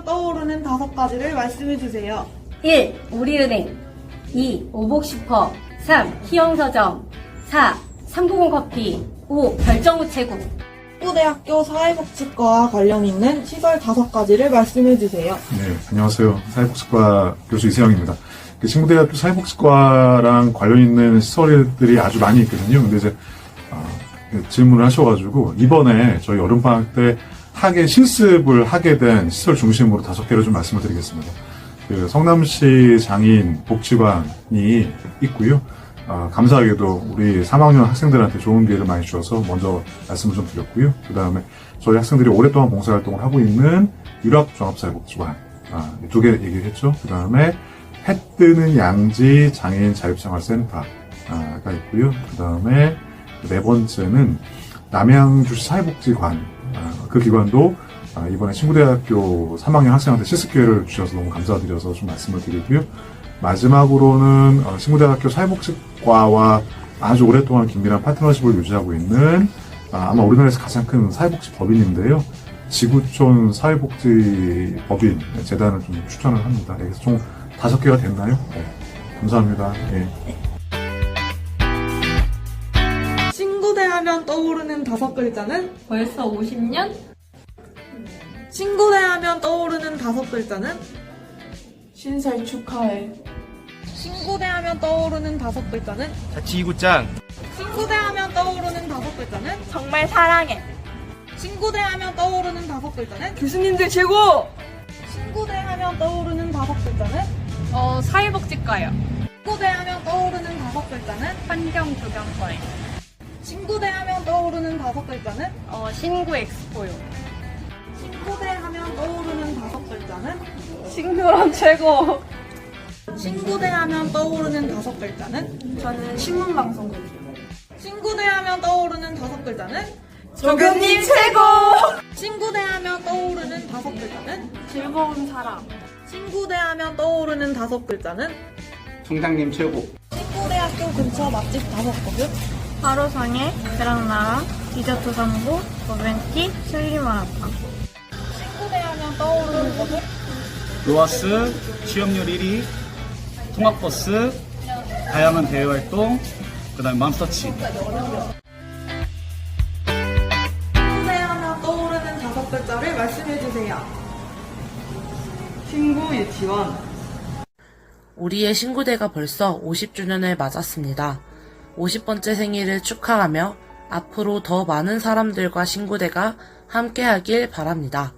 떠오르는 다섯 가지를 말씀해 주세요. 1. 우리은행 2. 오복슈퍼 3. 희영서점 4. 390커피 5. 별정우체국 친구대학교 사회복지과와 관련 있는 시설 다섯 가지를 말씀해 주세요. 네, 안녕하세요. 사회복지과 교수 이세영입니다. 그 친구대학교 사회복지과랑 관련 있는 시설들이 아주 많이 있거든요. 근데 이제 어, 그 질문을 하셔가지고 이번에 저희 여름방학 때 학예 실습을 하게 된 시설 중심으로 다섯 개를 좀 말씀을 드리겠습니다. 그 성남시 장인 복지관이 있고요. 어, 감사하게도 우리 3학년 학생들한테 좋은 기회를 많이 주셔서 먼저 말씀을 좀 드렸고요. 그 다음에 저희 학생들이 오랫동안 봉사활동을 하고 있는 유락종합사회복지관 아, 두 개 얘기를 했죠. 그 다음에 해 뜨는 양지 장애인 자립생활센터가 있고요. 그 다음에 네 번째는 남양주시 사회복지관 아, 그 기관도 아, 이번에 친구대학교 3학년 학생한테 실습 기회를 주셔서 너무 감사드려서 좀 말씀을 드리고요. 마지막으로는 어, 친구대학교 사회복지과와 아주 오랫동안 긴밀한 파트너십을 유지하고 있는 아, 아마 우리나라에서 가장 큰 사회복지 법인인데요. 지구촌 사회복지 법인 재단을 좀 추천을 합니다. 그래서 총 다섯 개가 됐나요? 네. 감사합니다. 예. 하면 떠오르는 다섯 글자는? 벌써 50년? 친구대 하면 떠오르는 다섯 글자는? 신살 축하해. 친구대 하면 떠오르는 다섯 글자는? 자치구장 친구대 하면 떠오르는 다섯 글자는? 정말 사랑해. 친구대 하면 떠오르는 다섯 글자는? 교수님들 최고! 친구대 하면 떠오르는 다섯 글자는? 어, 사회복지과요. 친구대 하면 떠오르는 다섯 글자는? 환경조경과요. 친구대 하면 떠오르는 다섯 글자는? 어, 신구 엑스포요. 친구대 하면 떠오르는 다섯 글자는? 친구랑 최고! 친구대 하면 떠오르는 다섯 글자는? 저는 신문방송국이요. 친구대 하면 떠오르는 다섯 글자는? 조교님 최고! 친구대 하면 떠오르는 다섯 글자는? 즐거운 사람. 친구대 하면 떠오르는 다섯 글자는? 총장님 최고 친구대학교 근처 맛집 다섯 곳은? 하루상의 그랑나라, 디저트 선고, 버벤티, 슬리마라탕. 친구대 하면 떠오르는 곳은? 로아스 취업률 1위 통학버스 다양한 대외활동 그 다음에 맘스터치 친구대 하면 떠오르는 다섯 글자를 말씀해 주세요. 친구 유치원. 우리의 신구대가 벌써 50주년을 맞았습니다. 50번째 생일을 축하하며 앞으로 더 많은 사람들과 신구대가 함께하길 바랍니다.